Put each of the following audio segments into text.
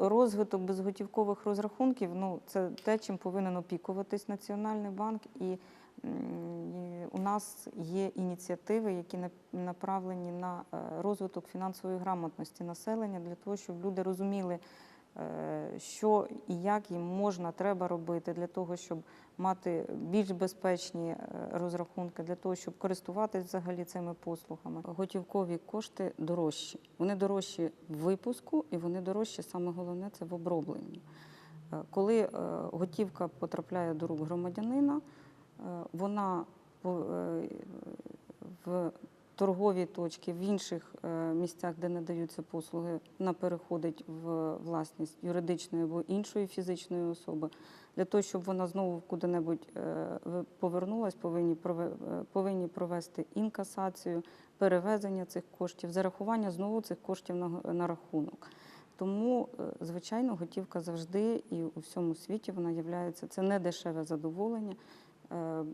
Розвиток безготівкових розрахунків ну, це те, чим повинен опікуватись Національний банк. І, у нас є ініціативи, які направлені на е, розвиток фінансової грамотності населення для того, щоб люди розуміли, що і як їм можна, треба робити для того, щоб мати більш безпечні е, розрахунки, для того, щоб користуватись взагалі цими послугами. Готівкові кошти дорожчі. Вони дорожчі в випуску і вони дорожчі, саме головне, це в обробленні. Е, Коли е, готівка потрапляє до рук громадянина, е, вона е, в торгові точки, в інших е, місцях, де надаються послуги, вона переходить в власність юридичної або іншої фізичної особи. Для того, щоб вона знову куди-небудь е, повернулась, повинні, е, провести інкасацію, перевезення цих коштів, зарахування знову цих коштів на, рахунок. Тому, звичайно, готівка завжди і у всьому світі вона є це не дешеве задоволення. Е,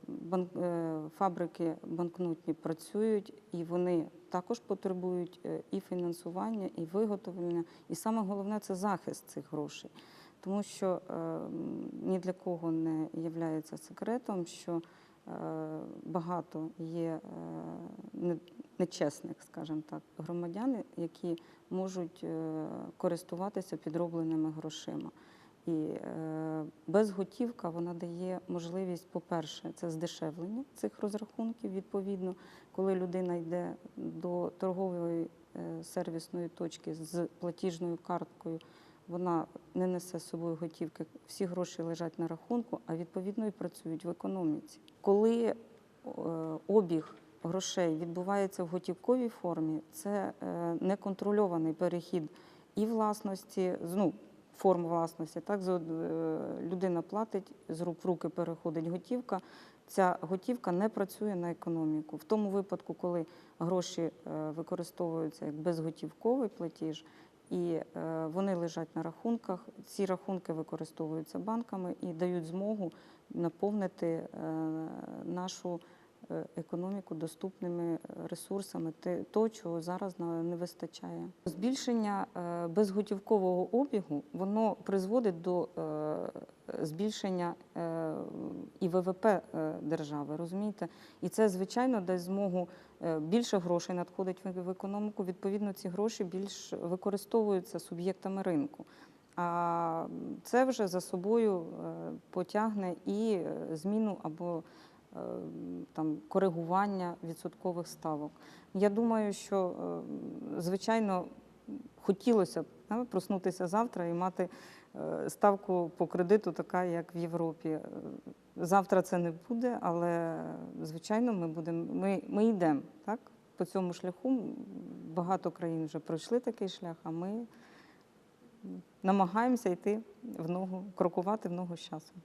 е, Фабрики банкнотні працюють, і вони також потребують е, і фінансування, і виготовлення. І саме головне це захист цих грошей. Тому що ні для кого не є секретом, що багато є нечесних, скажімо так, громадян, які можуть користуватися підробленими грошима. І е, безготівка вона дає можливість, по-перше, це здешевлення цих розрахунків. Відповідно, коли людина йде до торгової е, сервісної точки з платіжною карткою, вона не несе з собою готівки. Всі гроші лежать на рахунку, а відповідно і працюють в економіці. Коли е, обіг грошей відбувається в готівковій формі, це неконтрольований перехід і власності, ну, форм власності. Так, е, людина платить, з рук в руки переходить готівка. Ця готівка не працює на економіку. В тому випадку, коли гроші е, використовуються як безготівковий платіж, і е, вони лежать на рахунках, ці рахунки використовуються банками і дають змогу наповнити нашу економіку доступними е, ресурсами, того, чого зараз не вистачає. Збільшення е, безготівкового обігу воно призводить до е, збільшення е, і ВВП е, держави, розумієте? І це, звичайно, дасть змогу е, більше грошей надходить в економіку. Відповідно, ці гроші більш використовуються суб'єктами ринку. А це вже за собою е, потягне і е, зміну або е, там коригування відсоткових ставок. Я думаю, що е, звичайно хотілося б да, проснутися завтра і мати е, ставку по кредиту, така як в Європі. Е, Завтра це не буде, але звичайно, ми будемо. Ми, ми йдемо так по цьому шляху. Багато країн вже пройшли такий шлях, а ми намагаємося йти в ногу, крокувати в ногу з часом.